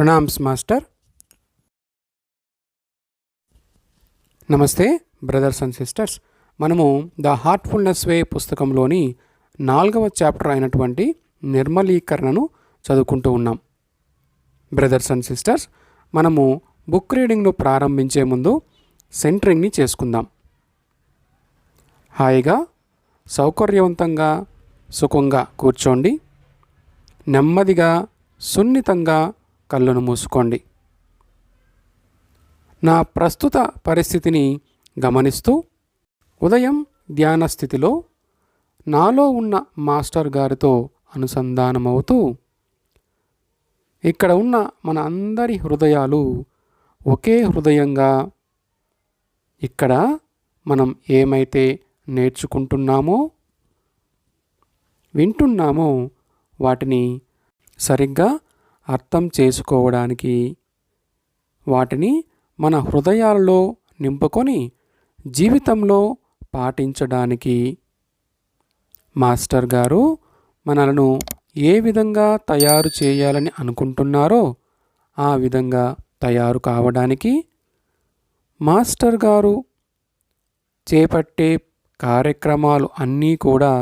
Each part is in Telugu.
ప్రణామ్స్ మాస్టర్. నమస్తే బ్రదర్స్ అండ్ సిస్టర్స్. మనము ద హార్ట్ఫుల్నెస్ వే పుస్తకంలోని నాలుగవ చాప్టర్ అయినటువంటి నిర్మలీకరణను చదువుకుంటూ ఉన్నాం. బ్రదర్స్ అండ్ సిస్టర్స్ మనము బుక్ రీడింగ్ను ప్రారంభించే ముందు సెంటరింగ్ని చేసుకుందాం. హాయిగా సౌకర్యవంతంగా సుఖంగా కూర్చోండి. నెమ్మదిగా సున్నితంగా కళ్ళను మూసుకోండి. నా ప్రస్తుత పరిస్థితిని గమనిస్తూ ఉదయం ధ్యాన స్థితిలో నాలో ఉన్న మాస్టర్ గారితో అనుసంధానమవుతూ ఇక్కడ ఉన్న మన అందరి హృదయాలు ఒకే హృదయంగా ఇక్కడ మనం ఏమైతే నేర్చుకుంటున్నామో వింటున్నామో వాటిని సరిగ్గా అర్థం చేసుకోవడానికి వాటిని మన హృదయాలలో నింపుకొని జీవితంలో పాటించడానికి మాస్టర్ గారు మనలను ఏ విధంగా తయారు చేయాలని అనుకుంటున్నారో ఆ విధంగా తయారు కావడానికి మాస్టర్ గారు చేపట్టే కార్యక్రమాలు అన్నీ కూడా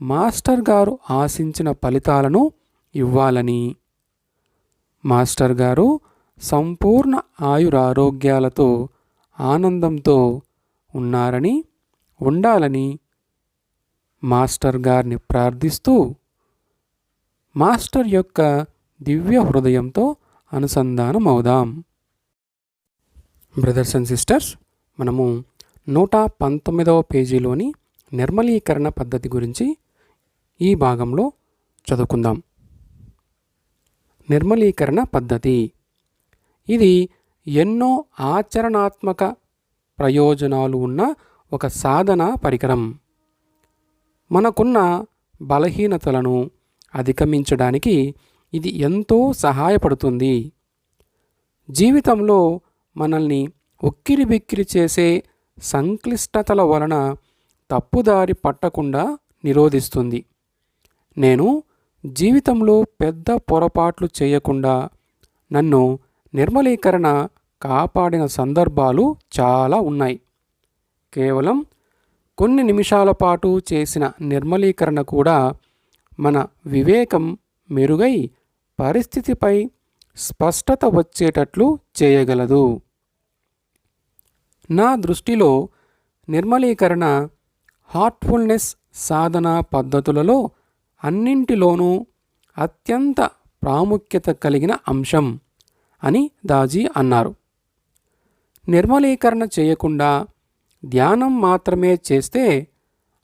మాస్టర్ గారు ఆశించిన ఫలితాలను ఇవ్వాలని మాస్టర్ గారు సంపూర్ణ ఆయురారోగ్యాలతో ఆనందంతో ఉన్నారని ఉండాలని మాస్టర్ గారిని ప్రార్థిస్తూ మాస్టర్ యొక్క దివ్య హృదయంతో అనుసంధానం అవుదాం బ్రదర్స్ అండ్ సిస్టర్స్ మనము నూట పంతొమ్మిదవ పేజీలోని నిర్మలీకరణ పద్ధతి గురించి ఈ భాగంలో చదువుకుందాం. నిర్మలీకరణ పద్ధతి. ఇది ఎన్నో ఆచరణాత్మక ప్రయోజనాలు ఉన్న ఒక సాధన పరికరం. మనకున్న బలహీనతలను అధిగమించడానికి ఇది ఎంతో సహాయపడుతుంది. జీవితంలో మనల్ని ఉక్కిరి బిక్కిరి చేసే సంక్లిష్టతల వలన తప్పుదారి పట్టకుండా నిరోధిస్తుంది. నేను జీవితంలో పెద్ద పొరపాట్లు చేయకుండా నన్ను నిర్మలీకరణ కాపాడిన సందర్భాలు చాలా ఉన్నాయి. కేవలం కొన్ని నిమిషాల పాటు చేసిన నిర్మలీకరణ కూడా మన వివేకం మెరుగై పరిస్థితిపై స్పష్టత వచ్చేటట్లు చేయగలదు. నా దృష్టిలో నిర్మలీకరణ హార్ట్ఫుల్నెస్ సాధన పద్ధతులలో అన్నింటిలోనూ అత్యంత ప్రాముఖ్యత కలిగిన అంశం అని దాజీ అన్నారు. నిర్మలీకరణ చేయకుండా ధ్యానం మాత్రమే చేస్తే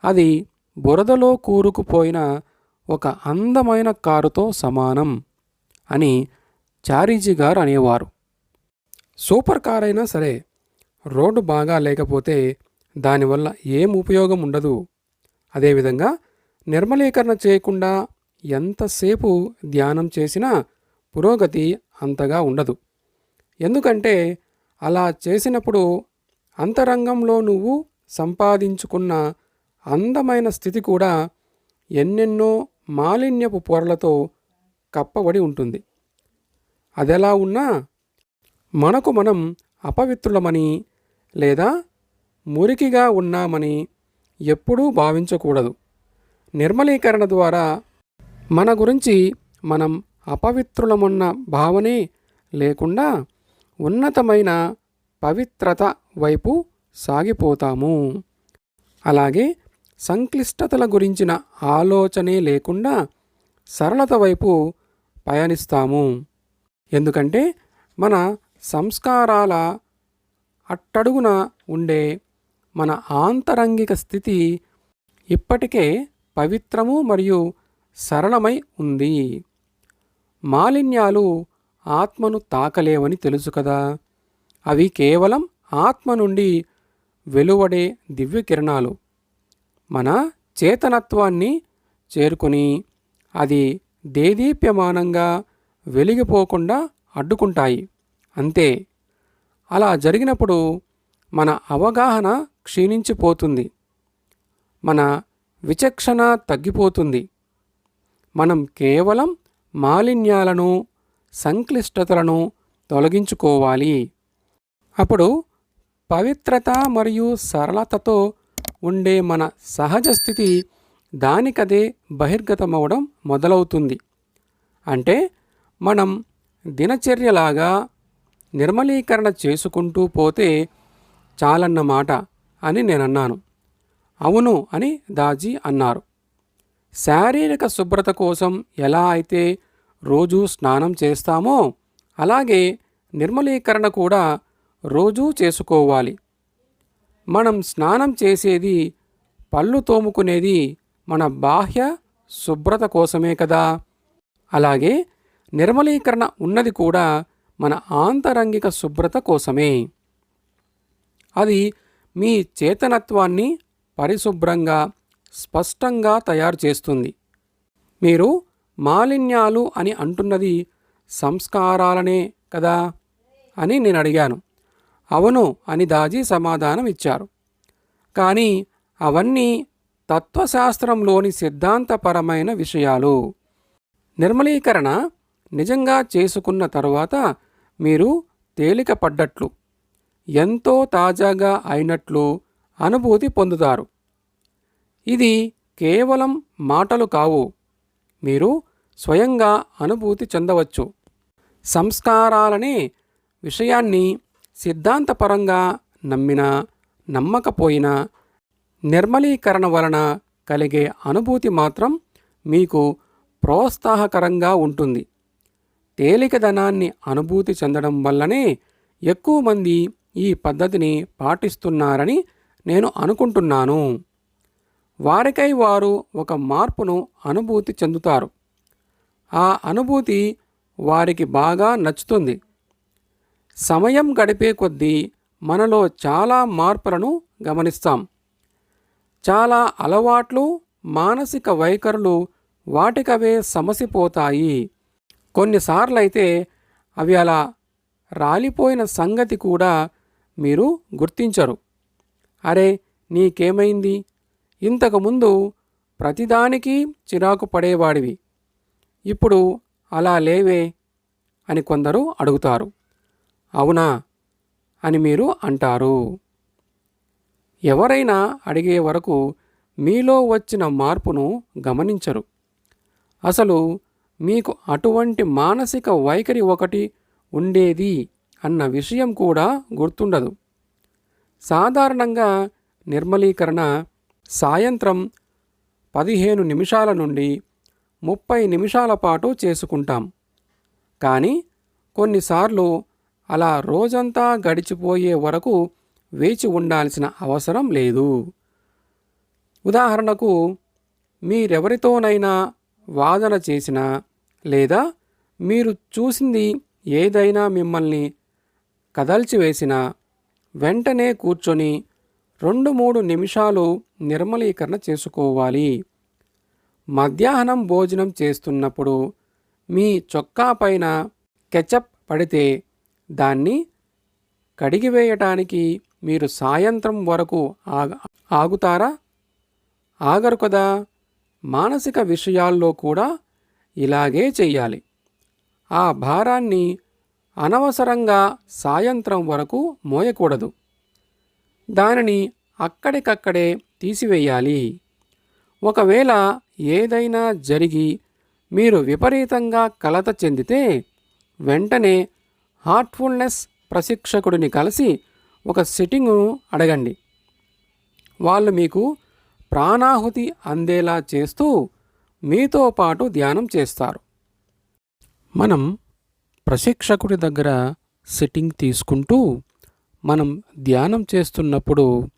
అది బురదలో కూరుకుపోయిన ఒక అందమైన కారుతో సమానం అని చారీజీ గారు అనేవారు. సూపర్ కార్ అయినా సరే రోడ్డు బాగా లేకపోతే దానివల్ల ఏం ఉపయోగం ఉండదు. అదేవిధంగా నిర్మలీకరణ చేయకుండా ఎంతసేపు ధ్యానం చేసినా పురోగతి అంతగా ఉండదు. ఎందుకంటే అలా చేసినప్పుడు అంతరంగంలో నువ్వు సంపాదించుకున్న అందమైన స్థితి కూడా ఎన్నెన్నో మాలిన్యపు పొరలతో కప్పబడి ఉంటుంది. అదెలా ఉన్నా మనకు మనం అపవిత్రులమని లేదా మురికిగా ఉన్నామని ఎప్పుడూ భావించకూడదు. నిర్మలీకరణ ద్వారా మన గురించి మనం అపవిత్రులమున్న భావనే లేకుండా ఉన్నతమైన పవిత్రత వైపు సాగిపోతాము. అలాగే సంక్లిష్టతల గురించిన ఆలోచనే లేకుండా సరళత వైపు పయనిస్తాము. ఎందుకంటే మన సంస్కారాల అట్టడుగున ఉండే మన ఆంతరంగిక స్థితి ఇప్పటికే పవిత్రము మరియు సరళమై ఉంది. మాలిన్యాలు ఆత్మను తాకలేవని తెలుసు కదా. అవి కేవలం ఆత్మ నుండి వెలువడే దివ్య కిరణాలు మన చేతనత్వాన్ని చేరుకొని అది దేదీప్యమానంగా వెలిగిపోకుండా అడ్డుకుంటాయి. అంతే. అలా జరిగినప్పుడు మన అవగాహన క్షీణించిపోతుంది. మన విచక్షణ తగ్గిపోతుంది. మనం కేవలం మాలిన్యాలను సంక్లిష్టతలను తొలగించుకోవాలి. అప్పుడు పవిత్రత మరియు సరళతతో ఉండే మన సహజ స్థితి దానికదే బహిర్గతమవడం మొదలవుతుంది. అంటే మనం దినచర్యలాగా నిర్మలీకరణ చేసుకుంటూ పోతే చాలన్నమాట అని నేనన్నాను. అవును అని దాజీ అన్నారు. శారీరక శుభ్రత కోసం ఎలా అయితే రోజూ స్నానం చేస్తామో అలాగే నిర్మలీకరణ కూడా రోజూ చేసుకోవాలి. మనం స్నానం చేసేది పళ్ళు తోముకునేది మన బాహ్య శుభ్రత కోసమే కదా. అలాగే నిర్మలీకరణ ఉన్నది కూడా మన ఆంతరంగిక శుభ్రత కోసమే. అది మీ చేతనత్వాన్ని పరిశుభ్రంగా స్పష్టంగా తయారు చేస్తుంది. మీరు మాలిన్యాలు అని అంటున్నది సంస్కారాలనే కదా అని నేను అడిగాను. అవును అని దాజీ సమాధానం ఇచ్చారు. కానీ అవన్నీ తత్వశాస్త్రంలోని సిద్ధాంతపరమైన విషయాలు. నిర్మలీకరణ నిజంగా చేసుకున్న తరువాత మీరు తేలిక పడ్డట్లు ఎంతో తాజాగా అయినట్లు అనుభూతి పొందుతారు. ఇది కేవలం మాటలు కావు. మీరు స్వయంగా అనుభూతి చెందవచ్చు. సంస్కారాలనే విషయాన్ని సిద్ధాంతపరంగా నమ్మినా నమ్మకపోయినా నిర్మలీకరణ వలన కలిగే అనుభూతి మాత్రం మీకు ప్రోత్సాహకరంగా ఉంటుంది. తేలికదనాన్ని అనుభూతి చెందడం వల్లనే ఎక్కువ మంది ఈ పద్ధతిని పాటిస్తున్నారని నేను అనుకుంటున్నాను. వారికై వారు ఒక మార్పును అనుభూతి చెందుతారు. ఆ అనుభూతి వారికి బాగా నచ్చుతుంది. సమయం గడిపే కొద్దీ మనలో చాలా మార్పులను గమనిస్తాం. చాలా అలవాట్లు మానసిక వైఖరులు వాటికవే సమసిపోతాయి. కొన్నిసార్లైతే అవి అలా రాలిపోయిన సంగతి కూడా మీరు గుర్తించరు. అరే నీకేమైంది? ఇంతకుముందు ప్రతిదానికి చిరాకు పడేవాడివి. ఇప్పుడు అలా లేవే అని కొందరు అడుగుతారు. అవునా? అని మీరు అంటారు. ఎవరైనా అడిగే వరకు మీలో వచ్చిన మార్పును గమనించరు. అసలు మీకు అటువంటి మానసిక వైఖరి ఒకటి ఉండేది అన్న విషయం కూడా గుర్తుండదు. సాధారణంగా నిర్మలీకరణ సాయంత్రం పదిహేను నిమిషాల నుండి ముప్పై నిమిషాల పాటు చేసుకుంటాం. కానీ కొన్నిసార్లు అలా రోజంతా గడిచిపోయే వరకు వేచి ఉండాల్సిన అవసరం లేదు. ఉదాహరణకు మీరెవరితోనైనా వాదన చేసినా లేదా మీరు చూసింది ఏదైనా మిమ్మల్ని కదల్చివేసినా వెంటనే కూర్చొని రెండు మూడు నిమిషాలు నిర్మలీకరణ చేసుకోవాలి. మధ్యాహ్నం భోజనం చేస్తున్నప్పుడు మీ చొక్కా పైన కెచప్ పడితే దాన్ని కడిగివేయటానికి మీరు సాయంత్రం వరకు ఆగ ఆగుతారా? ఆగరు కదా. మానసిక విషయాల్లో కూడా ఇలాగే చెయ్యాలి. ఆ భారాన్ని అనవసరంగా సాయంత్రం వరకు మోయకూడదు. దానిని అక్కడికక్కడే తీసివేయాలి. ఒకవేళ ఏదైనా జరిగి మీరు విపరీతంగా కలత చెందితే వెంటనే హార్ట్ఫుల్నెస్ ప్రశిక్షకుడిని కలిసి ఒక సిట్టింగ్ను అడగండి. వాళ్ళు మీకు ప్రాణాహుతి అందేలా చేస్తూ మీతో పాటు ధ్యానం చేస్తారు. మనం ప్రశిక్షకుడి దగ్గర సిట్టింగ్ తీసుకుంటూ మనం ధ్యానం చేస్తున్నప్పుడు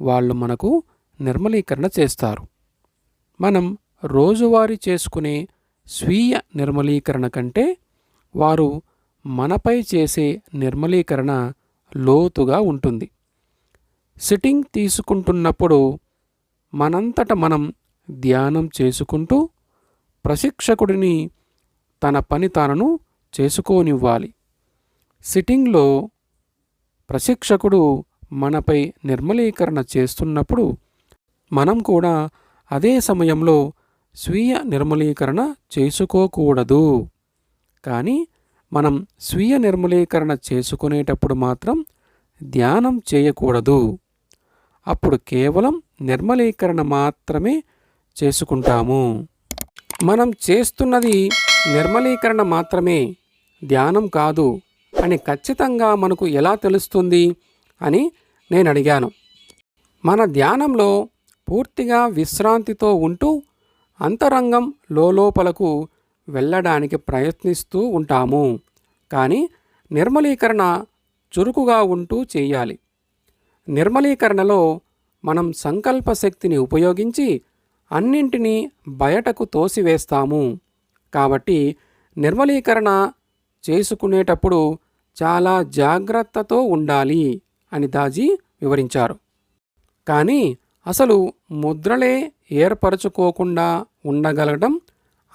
వాళ్ళు మనకు నిర్మలీకరణ చేస్తారు. మనం రోజువారీ చేసుకునే స్వీయ నిర్మలీకరణ కంటే వారు మనపై చేసే నిర్మలీకరణ లోతుగా ఉంటుంది. సిట్టింగ్ తీసుకుంటున్నప్పుడు మనంతట మనం ధ్యానం చేసుకుంటూ ప్రశిక్షకుడిని తన పని తానను చేసుకోనివ్వాలి. సిట్టింగ్లో ప్రశిక్షకుడు మనపై నిర్మలీకరణ చేస్తున్నప్పుడు మనం కూడా అదే సమయంలో స్వీయ నిర్మలీకరణ చేసుకోకూడదు. కానీ మనం స్వీయ నిర్మలీకరణ చేసుకునేటప్పుడు మాత్రం ధ్యానం చేయకూడదు. అప్పుడు కేవలం నిర్మలీకరణ మాత్రమే చేసుకుంటాము. మనం చేస్తున్నది నిర్మలీకరణ మాత్రమే ధ్యానం కాదు అని ఖచ్చితంగా మనకు ఎలా తెలుస్తుంది అని నేను అడిగాను మన ధ్యానంలో పూర్తిగా విశ్రాంతితో ఉంటూ అంతరంగం లోపలకు వెళ్ళడానికి ప్రయత్నిస్తూ ఉంటాము. కానీ నిర్మలీకరణ చురుకుగా ఉంటూ చేయాలి. నిర్మలీకరణలో మనం సంకల్ప శక్తిని ఉపయోగించి అన్నింటినీ బయటకు తోసివేస్తాము. కాబట్టి నిర్మలీకరణ చేసుకునేటప్పుడు చాలా జాగ్రత్తతో ఉండాలి అని దాజీ వివరించారు. కానీ అసలు ముద్రలే ఏర్పరచుకోకుండా ఉండగలగడం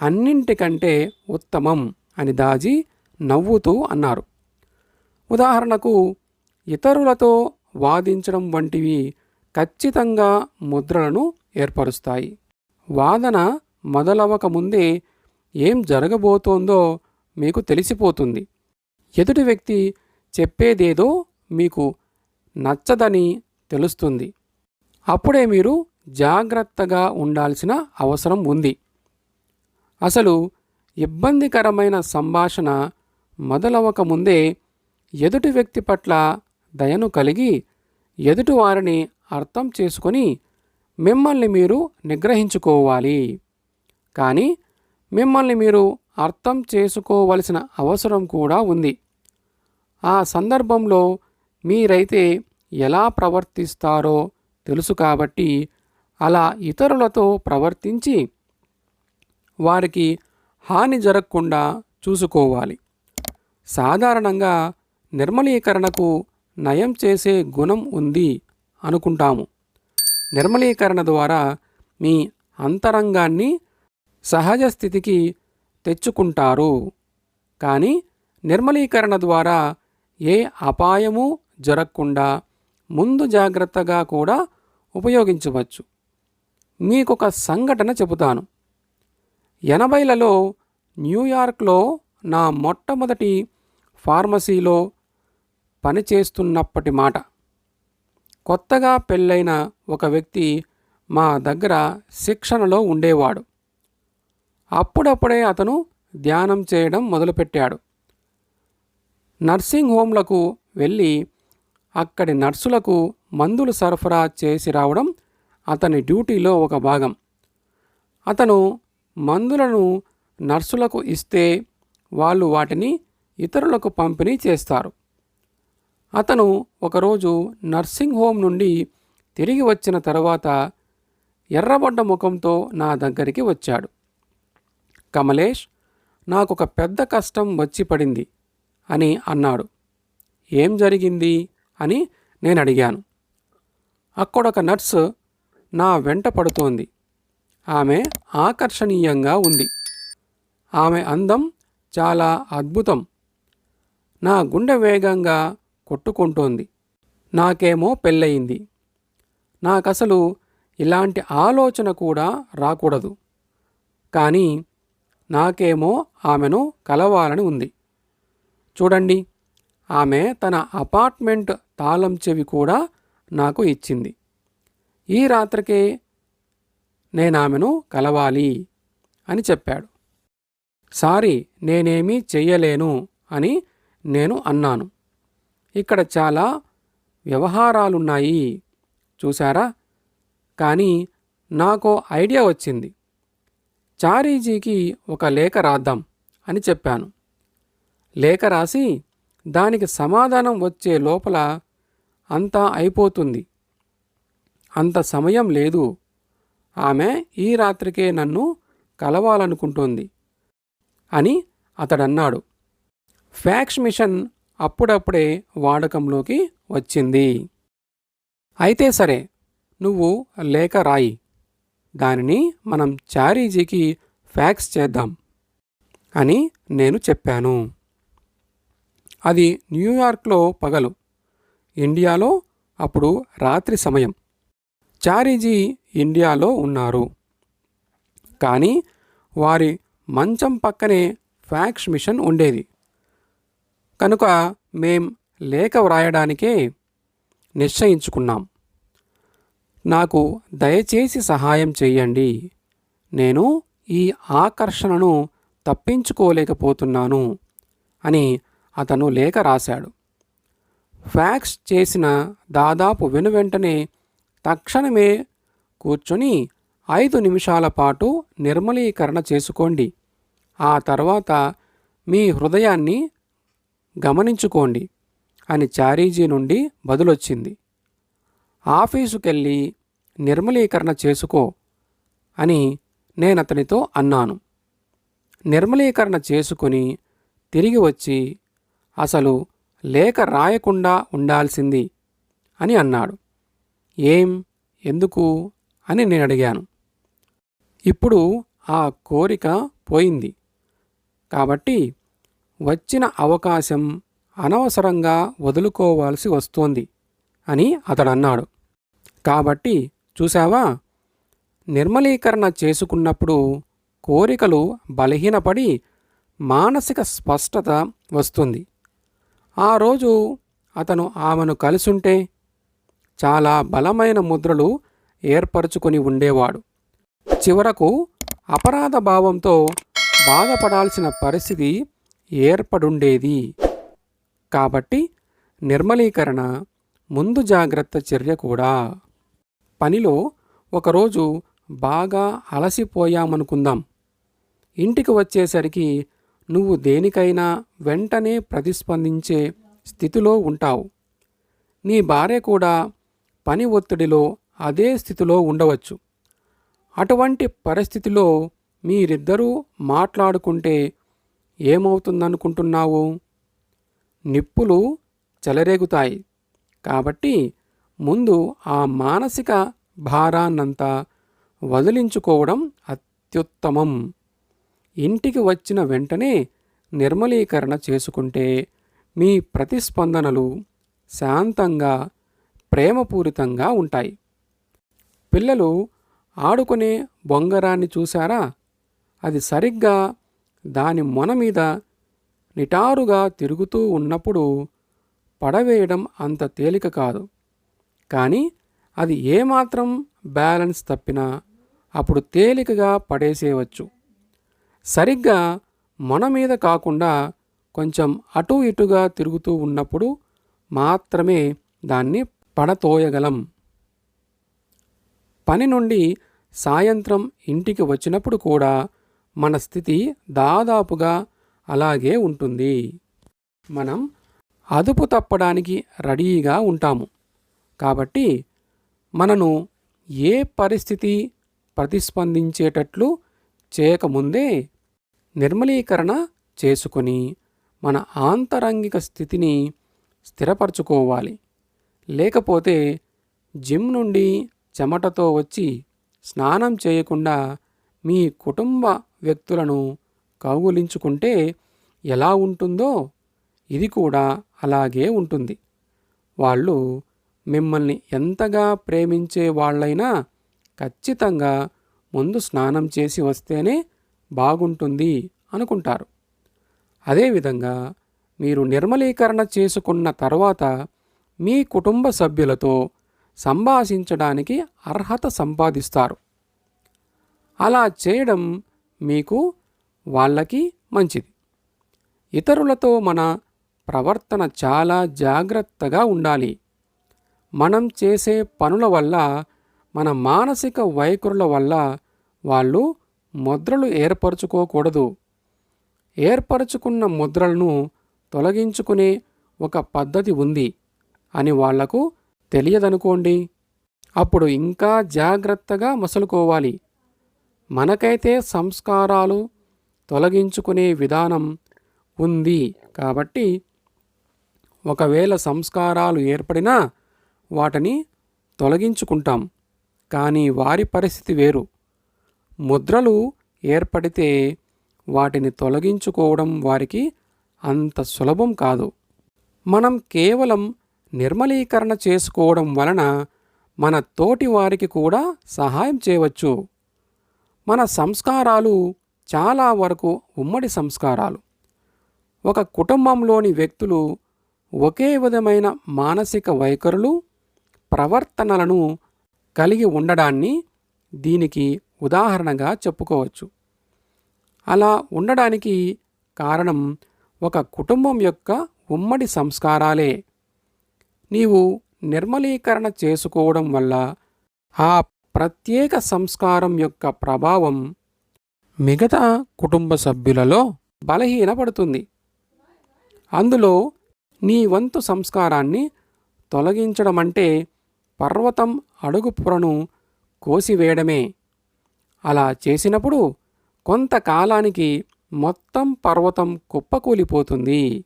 అన్నింటికంటే ఉత్తమం అని దాజీ నవ్వుతూ అన్నారు. ఉదాహరణకు ఇతరులతో వాదించడం వంటివి ఖచ్చితంగా ముద్రలను ఏర్పరుస్తాయి. వాదన మొదలవక ముందే ఏం జరగబోతోందో మీకు తెలిసిపోతుంది. ఎదుటి వ్యక్తి చెప్పేదేదో మీకు నచ్చదని తెలుస్తుంది. అప్పుడే మీరు జాగ్రత్తగా ఉండాల్సిన అవసరం ఉంది. అసలు ఇబ్బందికరమైన సంభాషణ మొదలవక ముందే ఎదుటి వ్యక్తి పట్ల దయను కలిగి ఎదుటివారిని అర్థం చేసుకొని మిమ్మల్ని మీరు నిగ్రహించుకోవాలి. కానీ మిమ్మల్ని మీరు అర్థం చేసుకోవలసిన అవసరం కూడా ఉంది. ఆ సందర్భంలో మీరైతే ఎలా ప్రవర్తిస్తారో తెలుసు కాబట్టి అలా ఇతరులతో ప్రవర్తించి వారికి హాని జరగకుండా చూసుకోవాలి. సాధారణంగా నిర్మలీకరణకు నయం చేసే గుణం ఉంది అనుకుంటాము. నిర్మలీకరణ ద్వారా మీ అంతరంగాన్ని సహజ స్థితికి తెచ్చుకుంటారు. కానీ నిర్మలీకరణ ద్వారా ఏ అపాయము జరగకుండా ముందు జాగ్రత్తగా కూడా ఉపయోగించవచ్చు. మీకొక సంఘటన చెబుతాను. ఎనభైలలో న్యూయార్క్లో నా మొట్టమొదటి ఫార్మసీలో పనిచేస్తున్నప్పటి మాట. కొత్తగా పెళ్ళైన ఒక వ్యక్తి మా దగ్గర శిక్షణలో ఉండేవాడు. అప్పుడప్పుడే అతను ధ్యానం చేయడం మొదలుపెట్టాడు. నర్సింగ్ హోమ్లకు వెళ్ళి అక్కడి నర్సులకు మందులు సరఫరా చేసి రావడం అతని డ్యూటీలో ఒక భాగం. అతను మందులను నర్సులకు ఇస్తే వాళ్ళు వాటిని ఇతరులకు పంపిణీ చేస్తారు. అతను ఒకరోజు నర్సింగ్ హోమ్ నుండి తిరిగి వచ్చిన తర్వాత ఎర్రబడ్డ ముఖంతో నా దగ్గరికి వచ్చాడు. కమలేష్ నాకొక పెద్ద కష్టం వచ్చి పడింది అని అన్నాడు. ఏం జరిగింది? అని నేను అడిగాను అక్కడొక నర్సు నా వెంట పడుతోంది. ఆమె ఆకర్షణీయంగా ఉంది. ఆమె అందం చాలా అద్భుతం. నా గుండె వేగంగా కొట్టుకుంటోంది. నాకేమో పెళ్ళయింది. నాకసలు ఇలాంటి ఆలోచన కూడా రాకూడదు. కానీ నాకేమో ఆమెను కలవాలని ఉంది. చూడండి ఆమె తన అపార్ట్మెంట్ తాళం చెవి కూడా నాకు ఇచ్చింది. ఈ రాత్రికే నేనామెను కలవాలి అని చెప్పాడు. సారీ నేనేమీ చెయ్యలేను అని నేను అన్నాను. ఇక్కడ చాలా వ్యవహారాలున్నాయి చూసారా కానీ నాకు ఐడియా వచ్చింది. చారీజీకి ఒక లేఖ రాద్దాం అని చెప్పాను. లేఖ రాసి దానికి సమాధానం వచ్చే లోపల అంతా అయిపోతుంది. అంత సమయం లేదు. ఆమె ఈ రాత్రికే నన్ను కలవాలనుకుంటోంది అని అతడన్నాడు. ఫ్యాక్స్ మిషన్ అప్పుడప్పుడే వాడకంలోకి వచ్చింది. అయితే సరే నువ్వు లేఖ రాయి. దానిని మనం చారీజీకి ఫ్యాక్స్ చేద్దాం అని నేను చెప్పాను. అది న్యూయార్క్లో పగలు. ఇండియాలో అప్పుడు రాత్రి సమయం. చారీజీ ఇండియాలో ఉన్నారు. కానీ వారి మంచం పక్కనే ఫ్యాక్స్ మిషన్ ఉండేది. కనుక మేం లేఖ వ్రాయడానికే నిశ్చయించుకున్నాం. నాకు దయచేసి సహాయం చేయండి. నేను ఈ ఆకర్షణను తప్పించుకోలేకపోతున్నాను అని అతను లేఖ రాశాడు. ఫ్యాక్స్ చేసిన దాదాపు వెనువెంటనే తక్షణమే కూర్చొని ఐదు నిమిషాల పాటు నిర్మలీకరణ చేసుకోండి. ఆ తర్వాత మీ హృదయాన్ని గమనించుకోండి అని చారీజీ నుండి బదులొచ్చింది. ఆఫీసుకెళ్ళి నిర్మలీకరణ చేసుకో అని నేను అతనితో అన్నాను. నిర్మలీకరణ చేసుకుని తిరిగి వచ్చి అసలు లేఖ రాయకుండా ఉండాల్సింది అని అన్నాడు. ఏం? ఎందుకు? అని నేను అడిగాను ఇప్పుడు ఆ కోరిక పోయింది. కాబట్టి వచ్చిన అవకాశం అనవసరంగా వదులుకోవాల్సి వస్తోంది అని అతడన్నాడు. కాబట్టి చూసావా నిర్మలీకరణ చేసుకున్నప్పుడు కోరికలు బలహీనపడి మానసిక స్పష్టత వస్తుంది. ఆ రోజు అతను ఆమెను కలిసుంటే చాలా బలమైన ముద్రలు ఏర్పరచుకొని ఉండేవాడు. చివరకు అపరాధ భావంతో బాధపడాల్సిన పరిస్థితి ఏర్పడుండేది. కాబట్టి నిర్మలీకరణ ముందు జాగ్రత్త చర్య కూడా. పనిలో ఒకరోజు బాగా అలసిపోయామనుకుందాం. ఇంటికి వచ్చేసరికి నువ్వు దేనికైనా వెంటనే ప్రతిస్పందించే స్థితిలో ఉంటావు. నీ భార్య కూడా పని ఒత్తిడిలో అదే స్థితిలో ఉండవచ్చు. అటువంటి పరిస్థితిలో మీరిద్దరూ మాట్లాడుకుంటే ఏమవుతుందనుకుంటున్నావు? నిప్పులు చెలరేగుతాయి. కాబట్టి ముందు ఆ మానసిక భారాన్నంతా వదిలించుకోవడం అత్యుత్తమం. ఇంటికి వచ్చిన వెంటనే నిర్మలీకరణ చేసుకుంటే మీ ప్రతిస్పందనలు శాంతంగా ప్రేమపూరితంగా ఉంటాయి. పిల్లలు ఆడుకునే బొంగరాన్ని చూశారా? అది సరిగ్గా దాని మొన మీద నిటారుగా తిరుగుతూ ఉన్నప్పుడు పడవేయడం అంత తేలిక కాదు. కానీ అది ఏమాత్రం బ్యాలెన్స్ తప్పినా అప్పుడు తేలికగా పడేసేయవచ్చు. సరిగ్గా మన మీద కాకుండా కొంచెం అటు ఇటుగా తిరుగుతూ ఉన్నప్పుడు మాత్రమే దాన్ని పడతోయగలం. పని నుండి సాయంత్రం ఇంటికి వచ్చినప్పుడు కూడా మన స్థితి దాదాపుగా అలాగే ఉంటుంది. మనం అదుపు తప్పడానికి రెడీగా ఉంటాము. కాబట్టి మనను ఏ పరిస్థితి ప్రతిస్పందించేటట్లు చేయకముందే నిర్మలీకరణ చేసుకొని మన ఆంతరంగిక స్థితిని స్థిరపరచుకోవాలి. లేకపోతే జిమ్ నుండి చెమటతో వచ్చి స్నానం చేయకుండా మీ కుటుంబ వ్యక్తులను కౌగులించుకుంటే ఎలా ఉంటుందో? ఇది కూడా అలాగే ఉంటుంది. వాళ్ళు మిమ్మల్ని ఎంతగా ప్రేమించే వాళ్ళైనా ఖచ్చితంగా ముందు స్నానం చేసి వస్తేనే బాగుంటుంది అనుకుంటారు. అదేవిధంగా మీరు నిర్మలీకరణ చేసుకున్న తర్వాత మీ కుటుంబ సభ్యులతో సంభాషించడానికి అర్హత సంపాదిస్తారు. అలా చేయడం మీకు వాళ్ళకి మంచిది. ఇతరులతో మన ప్రవర్తన చాలా జాగ్రత్తగా ఉండాలి. మనం చేసే పనుల వల్ల మన మానసిక వైఖరుల వల్ల వాళ్ళు ముద్రలు ఏర్పరచుకోకూడదు. ఏర్పరచుకున్న ముద్రలను తొలగించుకునే ఒక పద్ధతి ఉంది అని వాళ్ళకు తెలియదనుకోండి. అప్పుడు ఇంకా జాగ్రత్తగా మసలుకోవాలి. మనకైతే సంస్కారాలు తొలగించుకునే విధానం ఉంది కాబట్టి ఒకవేళ సంస్కారాలు ఏర్పడినా వాటిని తొలగించుకుంటాం. కానీ వారి పరిస్థితి వేరు. ముద్రలు ఏర్పడితే వాటిని తొలగించుకోవడం వారికి అంత సులభం కాదు. మనం కేవలం నిర్మలీకరణ చేసుకోవడం వలన మన తోటి వారికి కూడా సహాయం చేయవచ్చు. మన సంస్కారాలు చాలా వరకు ఉమ్మడి సంస్కారాలు. ఒక కుటుంబంలోని వ్యక్తులు ఒకే విధమైన మానసిక వైఖరులు ప్రవర్తనలను కలిగి ఉండడాన్ని దీనికి ఉదాహరణగా చెప్పుకోవచ్చు. అలా ఉండడానికి కారణం ఒక కుటుంబం యొక్క ఉమ్మడి సంస్కారాలే. నీవు నిర్మలీకరణ చేసుకోవడం వల్ల ఆ ప్రత్యేక సంస్కారం యొక్క ప్రభావం మిగతా కుటుంబ సభ్యులలో బలహీనపడుతుంది. అందులో నీ వంతు సంస్కారాన్ని తొలగించడం అంటే పర్వతం అడుగు పొరను కోసివేయడమే. అలా చేసినప్పుడు కొంతకాలానికి మొత్తం పర్వతం కుప్పకూలిపోతుంది.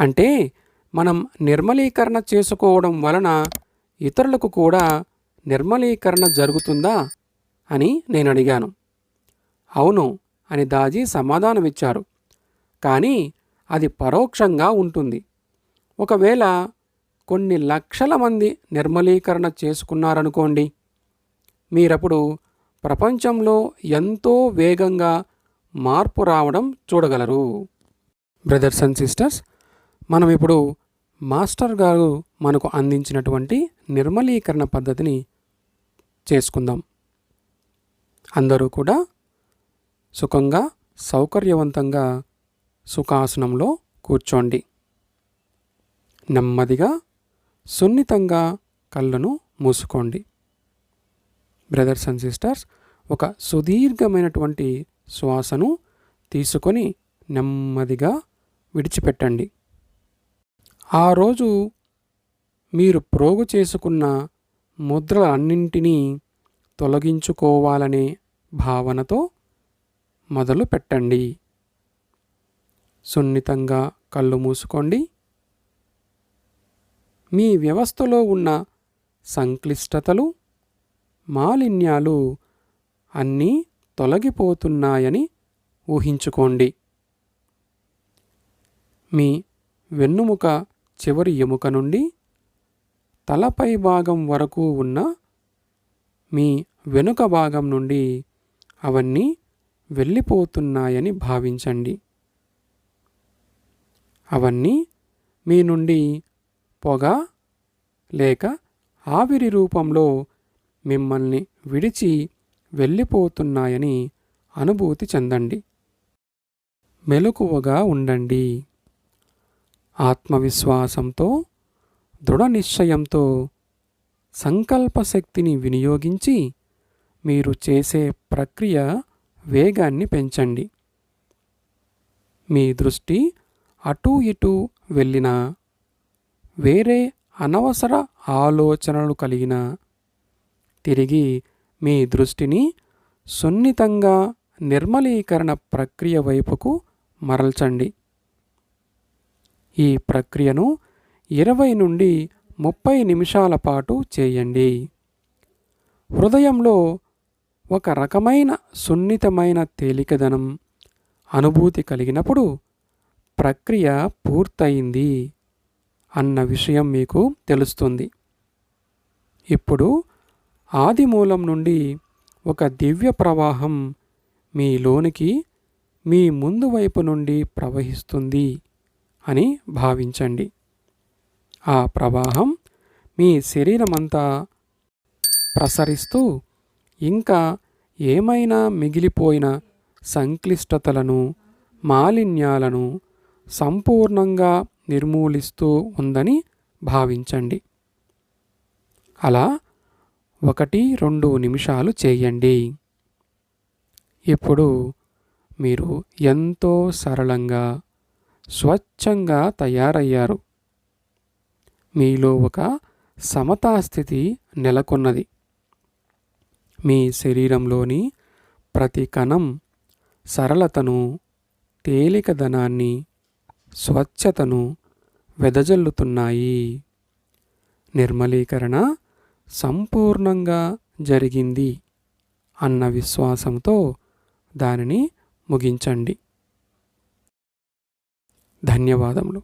అంటే మనం నిర్మలీకరణ చేసుకోవడం వలన ఇతరులకు కూడా నిర్మలీకరణ జరుగుతుందా అని నేను అడిగాను అవును అని దాజీ సమాధానమిచ్చారు. కానీ అది పరోక్షంగా ఉంటుంది. ఒకవేళ కొన్ని లక్షల మంది నిర్మలీకరణ చేసుకున్నారనుకోండి మీరప్పుడు ప్రపంచంలో ఎంతో వేగంగా మార్పు రావడం చూడగలరు. బ్రదర్స్ అండ్ సిస్టర్స్ మనం ఇప్పుడు మాస్టర్ గారు మనకు అందించినటువంటి నిర్మలీకరణ పద్ధతిని చేసుకుందాం. అందరూ కూడా సుఖంగా సౌకర్యవంతంగా సుఖాసనంలో కూర్చోండి. నెమ్మదిగా సున్నితంగా కళ్ళను మూసుకోండి. బ్రదర్స్ అండ్ సిస్టర్స్ ఒక సుదీర్ఘమైనటువంటి శ్వాసను తీసుకొని నెమ్మదిగా విడిచిపెట్టండి. ఆ రోజు మీరు ప్రోగు చేసుకున్న ముద్రలన్నింటినీ తొలగించుకోవాలనే భావనతో మొదలు పెట్టండి సున్నితంగా కళ్ళు మూసుకోండి. మీ వ్యవస్థలో ఉన్న సంక్లిష్టతలు మాలిన్యాలు అన్నీ తొలగిపోతున్నాయని ఊహించుకోండి. మీ వెన్నుముక చివరి ఎముక నుండి తలపై భాగం వరకు ఉన్న మీ వెనుక భాగం నుండి అవన్నీ వెళ్ళిపోతున్నాయని భావించండి. అవన్నీ మీ నుండి పొగ లేక ఆవిరి రూపంలో మిమ్మల్ని విడిచి వెళ్ళిపోతున్నాయని అనుభూతి చెందండి. మెలకువగా ఉండండి. ఆత్మవిశ్వాసంతో దృఢ నిశ్చయంతో సంకల్పశక్తిని వినియోగించి మీరు చేసే ప్రక్రియ వేగాన్ని పెంచండి. మీ దృష్టి అటూ ఇటూ వెళ్ళినా వేరే అనవసర ఆలోచనలు కలిగిన తిరిగి మీ దృష్టిని సున్నితంగా నిర్మలీకరణ ప్రక్రియ వైపుకు మరల్చండి. ఈ ప్రక్రియను ఇరవై నుండి ముప్పై నిమిషాల పాటు చేయండి. హృదయంలో ఒక రకమైన సున్నితమైన తేలికదనం అనుభూతి కలిగినప్పుడు ప్రక్రియ పూర్తయింది. అన్న విషయం మీకు తెలుస్తుంది. ఇప్పుడు ఆదిమూలం నుండి ఒక దివ్య ప్రవాహం మీలోనికి మీ ముందు వైపు నుండి ప్రవహిస్తుంది అని భావించండి. ఆ ప్రవాహం మీ శరీరమంతా ప్రసరిస్తూ ఇంకా ఏమైనా మిగిలిపోయిన సంక్లిష్టతలను మాలిన్యాలను సంపూర్ణంగా నిర్మూలిస్తూ ఉందని భావించండి. అలా ఒకటి రెండు నిమిషాలు చేయండి. ఇప్పుడు మీరు ఎంతో సరళంగా స్వచ్ఛంగా తయారయ్యారు. మీలో ఒక సమతాస్థితి నెలకొన్నది. మీ శరీరంలోని ప్రతి కణం సరళతను తేలికదనాన్ని స్వచ్ఛతను వెదజల్లుతున్నాయి. నిర్మలీకరణ సంపూర్ణంగా జరిగింది అన్న విశ్వాసంతో దానిని ముగించండి. ధన్యవాదములు.